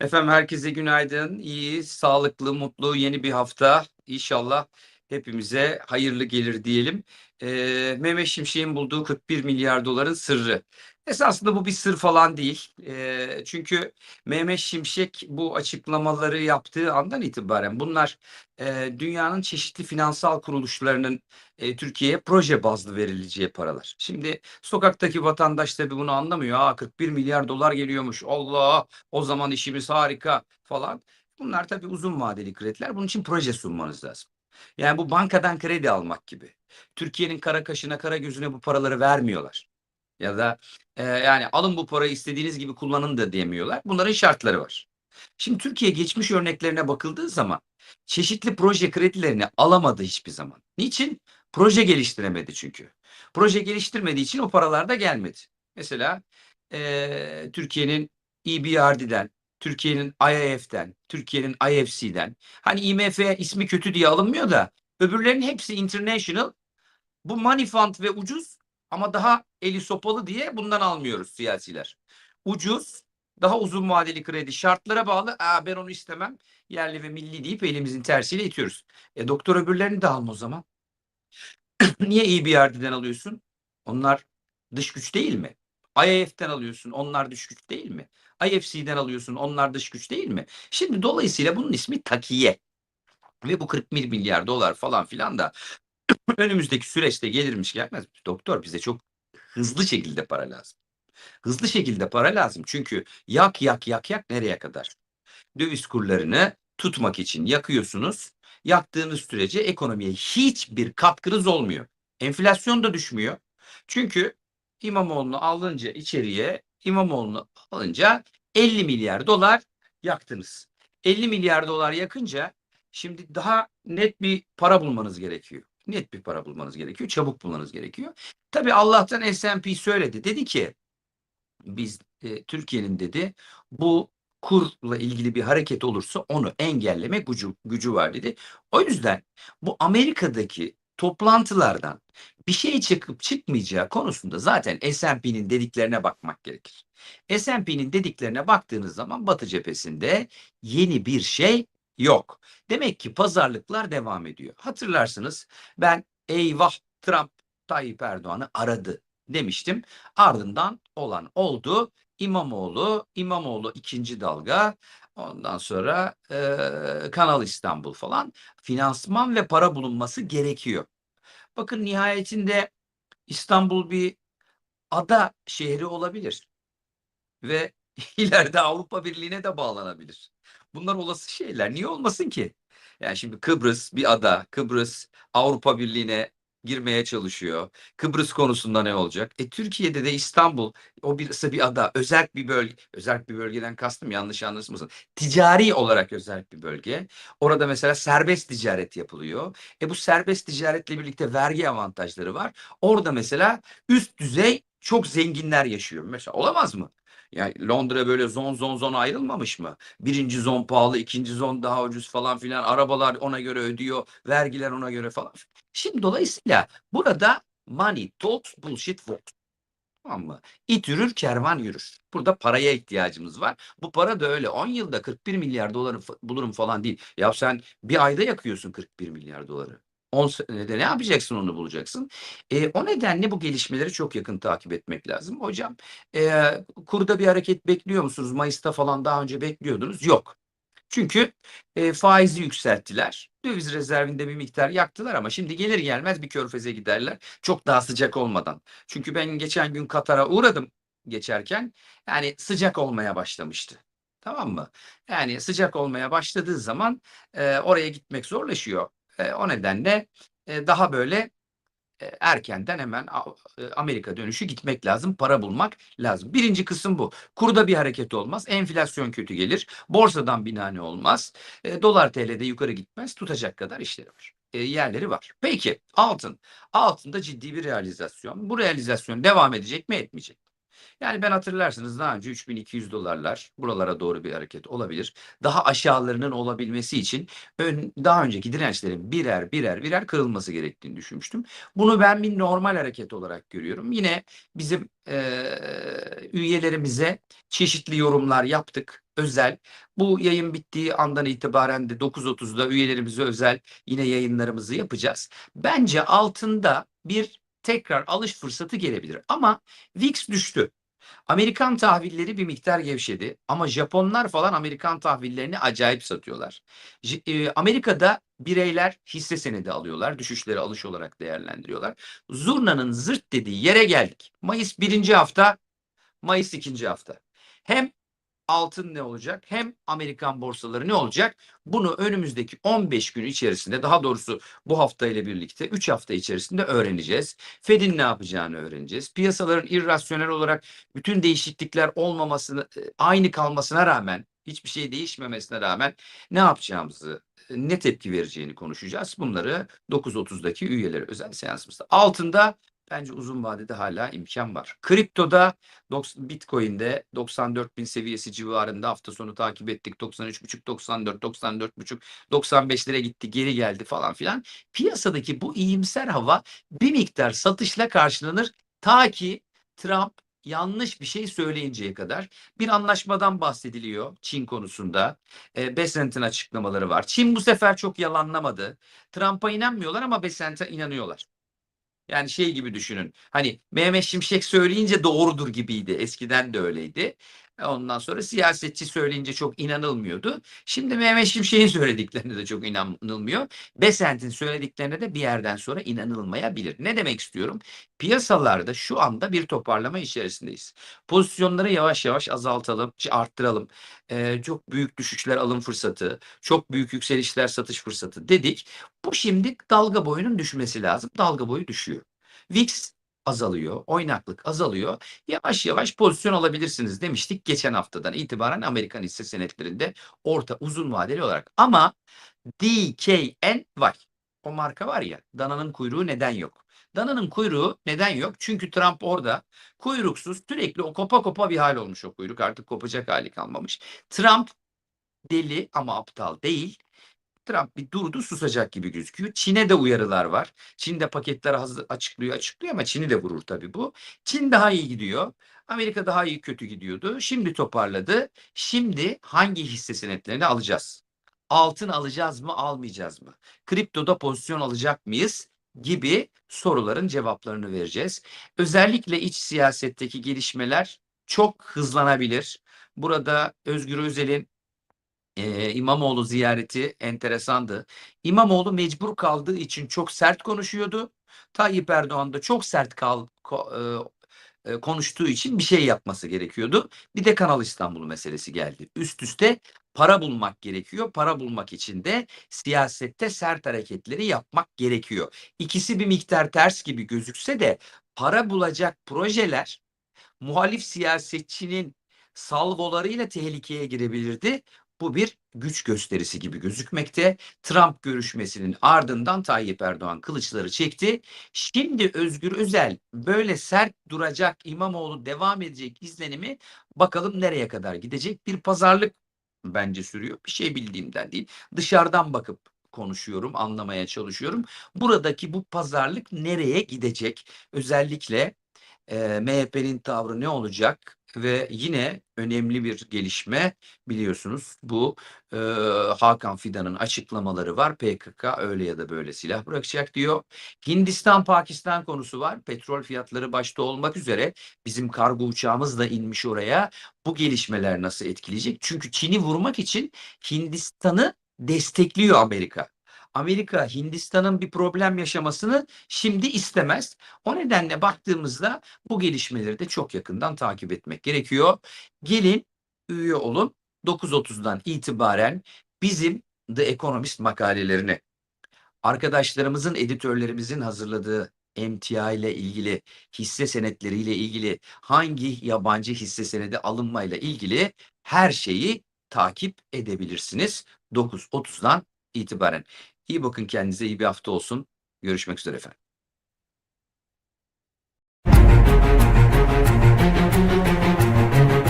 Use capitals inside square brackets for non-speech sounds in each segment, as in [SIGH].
Efendim herkese günaydın. İyi, sağlıklı, mutlu yeni bir hafta. İnşallah hepimize hayırlı gelir diyelim. Eee Mehmet Şimşek'in bulduğu 41 milyar doların sırrı. Esasında bu bir sır falan değil. Eee, çünkü Mehmet Şimşek bu açıklamaları yaptığı andan itibaren bunlar eee, dünyanın çeşitli finansal kuruluşlarının eee, Türkiye'ye proje bazlı verileceği paralar. Şimdi sokaktaki vatandaş tabii bunu anlamıyor. Aa 41 milyar dolar geliyormuş. Allah o zaman işimiz harika falan. Bunlar tabii uzun vadeli krediler. Bunun için proje sunmanız lazım. Yani bu bankadan kredi almak gibi. Türkiye'nin kara kaşına kara gözüne bu paraları vermiyorlar. Ya da e, yani alın bu parayı istediğiniz gibi kullanın da diyemiyorlar. Bunların şartları var. Şimdi Türkiye geçmiş örneklerine bakıldığı zaman çeşitli proje kredilerini alamadı hiçbir zaman. Niçin? Proje geliştiremedi çünkü. Proje geliştirmediği için o paralar da gelmedi. Mesela e, Türkiye'nin EBRD'den, Türkiye'nin IIF'den, Türkiye'nin IFC'den. Hani IMF ismi kötü diye alınmıyor da öbürlerinin hepsi international. Bu money fund ve ucuz ama daha eli sopalı diye bundan almıyoruz siyasiler. Ucuz, daha uzun vadeli kredi şartlara bağlı. Aa, ben onu istemem. Yerli ve milli deyip elimizin tersiyle itiyoruz. E doktor öbürlerini de alma o zaman. [CLEARS THROAT] Niye EBRD'den alıyorsun? Onlar dış güç değil mi? IIF'den alıyorsun. Onlar dış güç değil mi? IFC'den alıyorsun. Onlar dış güç değil mi? Şimdi dolayısıyla bunun ismi takiye. Ve bu 41 milyar dolar falan filan da [CLEARS THROAT] önümüzdeki süreçte gelirmiş gelmez. Doktor bize çok hızlı şekilde para lazım. Hızlı şekilde para lazım. Çünkü yak yak yak yak nereye kadar? Döviz kurlarını tutmak için yakıyorsunuz. Yaktığınız sürece ekonomiye hiçbir katkınız olmuyor. Enflasyon da düşmüyor. Çünkü İmamoğlu'nu alınca içeriye İmamoğlu'nu alınca 50 milyar dolar yaktınız. 50 milyar dolar yakınca şimdi daha net bir para bulmanız gerekiyor. Net bir para bulmanız gerekiyor. Çabuk bulmanız gerekiyor. Tabii Allah'tan S&P söyledi. Dedi ki biz e, Türkiye'nin dedi bu kurla ilgili bir hareket olursa onu engelleme gücü, gücü var dedi. O yüzden bu Amerika'daki toplantılardan bir şey çıkıp çıkmayacağı konusunda zaten S&P'nin dediklerine bakmak gerekir. S&P'nin dediklerine baktığınız zaman Batı cephesinde yeni bir şey yok. Demek ki pazarlıklar devam ediyor. Hatırlarsınız ben eyvah Trump Tayyip Erdoğan'ı aradı demiştim. Ardından olan oldu. İmamoğlu, İmamoğlu ikinci dalga, ondan sonra e, Kanal İstanbul falan finansman ve para bulunması gerekiyor. Bakın nihayetinde İstanbul bir ada şehri olabilir ve [LAUGHS] ileride Avrupa Birliği'ne de bağlanabilir. Bunlar olası şeyler. Niye olmasın ki? Yani şimdi Kıbrıs bir ada. Kıbrıs Avrupa Birliği'ne girmeye çalışıyor. Kıbrıs konusunda ne olacak? E Türkiye'de de İstanbul o birisi bir ada, özel bir bölge. Özel bir bölgeden kastım yanlış anlaşılmasın. Ticari olarak özel bir bölge. Orada mesela serbest ticaret yapılıyor. E bu serbest ticaretle birlikte vergi avantajları var. Orada mesela üst düzey çok zenginler yaşıyor. Mesela olamaz mı? Yani Londra böyle zon zon zon ayrılmamış mı? Birinci zon pahalı, ikinci zon daha ucuz falan filan. Arabalar ona göre ödüyor, vergiler ona göre falan. Şimdi dolayısıyla burada money talks, bullshit walks. Tamam mı? İt yürür, kervan yürür. Burada paraya ihtiyacımız var. Bu para da öyle 10 yılda 41 milyar doları bulurum falan değil. Ya sen bir ayda yakıyorsun 41 milyar doları. 10 senede ne yapacaksın onu bulacaksın. E, o nedenle bu gelişmeleri çok yakın takip etmek lazım. Hocam e, kurda bir hareket bekliyor musunuz? Mayıs'ta falan daha önce bekliyordunuz. Yok. Çünkü e, faizi yükselttiler. Döviz rezervinde bir miktar yaktılar ama şimdi gelir gelmez bir körfeze giderler. Çok daha sıcak olmadan. Çünkü ben geçen gün Katar'a uğradım geçerken. Yani sıcak olmaya başlamıştı. Tamam mı? Yani sıcak olmaya başladığı zaman e, oraya gitmek zorlaşıyor. E, o nedenle e, daha böyle e, erkenden hemen e, Amerika dönüşü gitmek lazım. Para bulmak lazım. Birinci kısım bu. Kurda bir hareket olmaz. Enflasyon kötü gelir. Borsadan binane olmaz. E, dolar TL'de yukarı gitmez. Tutacak kadar işleri var. Yerleri var. Peki altın. Altında ciddi bir realizasyon. Bu realizasyon devam edecek mi etmeyecek? Yani ben hatırlarsınız daha önce 3200 dolarlar buralara doğru bir hareket olabilir. Daha aşağılarının olabilmesi için ön, daha önceki dirençlerin birer birer birer kırılması gerektiğini düşünmüştüm. Bunu ben bir normal hareket olarak görüyorum. Yine bizim e, üyelerimize çeşitli yorumlar yaptık. Özel. Bu yayın bittiği andan itibaren de 9.30'da üyelerimize özel yine yayınlarımızı yapacağız. Bence altında bir tekrar alış fırsatı gelebilir. Ama VIX düştü. Amerikan tahvilleri bir miktar gevşedi ama Japonlar falan Amerikan tahvillerini acayip satıyorlar. E, Amerika'da bireyler hisse senedi alıyorlar. Düşüşleri alış olarak değerlendiriyorlar. Zurna'nın zırt dediği yere geldik. Mayıs birinci hafta, Mayıs ikinci hafta. Hem altın ne olacak hem Amerikan borsaları ne olacak? Bunu önümüzdeki 15 gün içerisinde daha doğrusu bu hafta ile birlikte 3 hafta içerisinde öğreneceğiz. Fed'in ne yapacağını öğreneceğiz. Piyasaların irrasyonel olarak bütün değişiklikler olmamasını e, aynı kalmasına rağmen hiçbir şey değişmemesine rağmen ne yapacağımızı e, ne tepki vereceğini konuşacağız. Bunları 9.30'daki üyeleri özel seansımızda. Altında bence uzun vadede hala imkan var. Kriptoda Bitcoin'de 94 bin seviyesi civarında hafta sonu takip ettik. 93.5, 94, 94.5, 95'lere gitti, geri geldi falan filan. Piyasadaki bu iyimser hava bir miktar satışla karşılanır. Ta ki Trump yanlış bir şey söyleyinceye kadar bir anlaşmadan bahsediliyor Çin konusunda. E, Besant'ın açıklamaları var. Çin bu sefer çok yalanlamadı. Trump'a inanmıyorlar ama Besant'a inanıyorlar. Yani şey gibi düşünün. Hani Mehmet Şimşek söyleyince doğrudur gibiydi. Eskiden de öyleydi. Ondan sonra siyasetçi söyleyince çok inanılmıyordu. Şimdi Mehmet Şimşek'in [LAUGHS] söylediklerine de çok inanılmıyor. Besent'in söylediklerine de bir yerden sonra inanılmayabilir. Ne demek istiyorum? Piyasalarda şu anda bir toparlama içerisindeyiz. Pozisyonları yavaş yavaş azaltalım, arttıralım. Ee, çok büyük düşüşler alım fırsatı, çok büyük yükselişler satış fırsatı dedik. Bu şimdi dalga boyunun düşmesi lazım. Dalga boyu düşüyor. VIX azalıyor, oynaklık azalıyor. Yavaş yavaş pozisyon alabilirsiniz demiştik geçen haftadan itibaren Amerikan hisse senetlerinde orta uzun vadeli olarak. Ama DKNY o marka var ya dananın kuyruğu neden yok? Dananın kuyruğu neden yok? Çünkü Trump orada kuyruksuz sürekli o kopa kopa bir hal olmuş o kuyruk artık kopacak hali kalmamış. Trump deli ama aptal değil. Trump bir durdu susacak gibi gözüküyor. Çin'e de uyarılar var. Çin de paketler açıklıyor açıklıyor ama Çin'i de vurur tabii bu. Çin daha iyi gidiyor. Amerika daha iyi kötü gidiyordu. Şimdi toparladı. Şimdi hangi hisse senetlerini alacağız? Altın alacağız mı almayacağız mı? Kriptoda pozisyon alacak mıyız? gibi soruların cevaplarını vereceğiz. Özellikle iç siyasetteki gelişmeler çok hızlanabilir. Burada Özgür Özel'in İmamoğlu ziyareti enteresandı. İmamoğlu mecbur kaldığı için çok sert konuşuyordu. Tayyip Erdoğan da çok sert kal, e, konuştuğu için bir şey yapması gerekiyordu. Bir de Kanal İstanbul meselesi geldi. Üst üste para bulmak gerekiyor. Para bulmak için de siyasette sert hareketleri yapmak gerekiyor. İkisi bir miktar ters gibi gözükse de para bulacak projeler muhalif siyasetçinin salvolarıyla tehlikeye girebilirdi. Bu bir güç gösterisi gibi gözükmekte. Trump görüşmesinin ardından Tayyip Erdoğan kılıçları çekti. Şimdi Özgür Özel böyle sert duracak İmamoğlu devam edecek izlenimi bakalım nereye kadar gidecek. Bir pazarlık bence sürüyor. Bir şey bildiğimden değil. Dışarıdan bakıp konuşuyorum, anlamaya çalışıyorum. Buradaki bu pazarlık nereye gidecek? Özellikle e, MHP'nin tavrı ne olacak? Ve yine önemli bir gelişme biliyorsunuz bu e, Hakan Fidan'ın açıklamaları var. PKK öyle ya da böyle silah bırakacak diyor. Hindistan-Pakistan konusu var. Petrol fiyatları başta olmak üzere bizim kargo uçağımız da inmiş oraya. Bu gelişmeler nasıl etkileyecek? Çünkü Çin'i vurmak için Hindistan'ı destekliyor Amerika. Amerika Hindistan'ın bir problem yaşamasını şimdi istemez. O nedenle baktığımızda bu gelişmeleri de çok yakından takip etmek gerekiyor. Gelin üye olun 9.30'dan itibaren bizim The Economist makalelerini arkadaşlarımızın, editörlerimizin hazırladığı emtia ile ilgili, hisse senetleriyle ilgili, hangi yabancı hisse senedi alınmayla ilgili her şeyi takip edebilirsiniz 9.30'dan itibaren. İyi bakın kendinize, iyi bir hafta olsun. Görüşmek üzere efendim.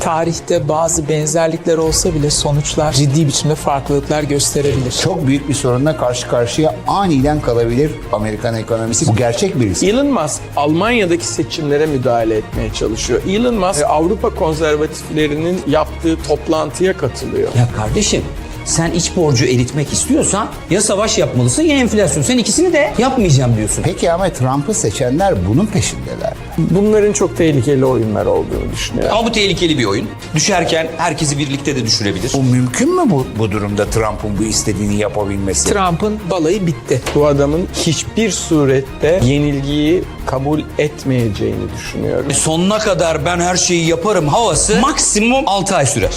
Tarihte bazı benzerlikler olsa bile sonuçlar ciddi biçimde farklılıklar gösterebilir. Çok büyük bir sorunla karşı karşıya aniden kalabilir Amerikan ekonomisi. Bu gerçek bir risk. Elon Musk Almanya'daki seçimlere müdahale etmeye çalışıyor. Elon Musk Avrupa konservatiflerinin yaptığı toplantıya katılıyor. Ya kardeşim sen iç borcu eritmek istiyorsan ya savaş yapmalısın ya enflasyon. Sen ikisini de yapmayacağım diyorsun. Peki ama Trump'ı seçenler bunun peşindeler. Bunların çok tehlikeli oyunlar olduğunu düşünüyorum. Ama bu tehlikeli bir oyun. Düşerken herkesi birlikte de düşürebilir. Bu mümkün mü bu, bu durumda Trump'ın bu istediğini yapabilmesi? Trump'ın balayı bitti. Bu adamın hiçbir surette yenilgiyi kabul etmeyeceğini düşünüyorum. Sonuna kadar ben her şeyi yaparım havası maksimum 6 ay sürer.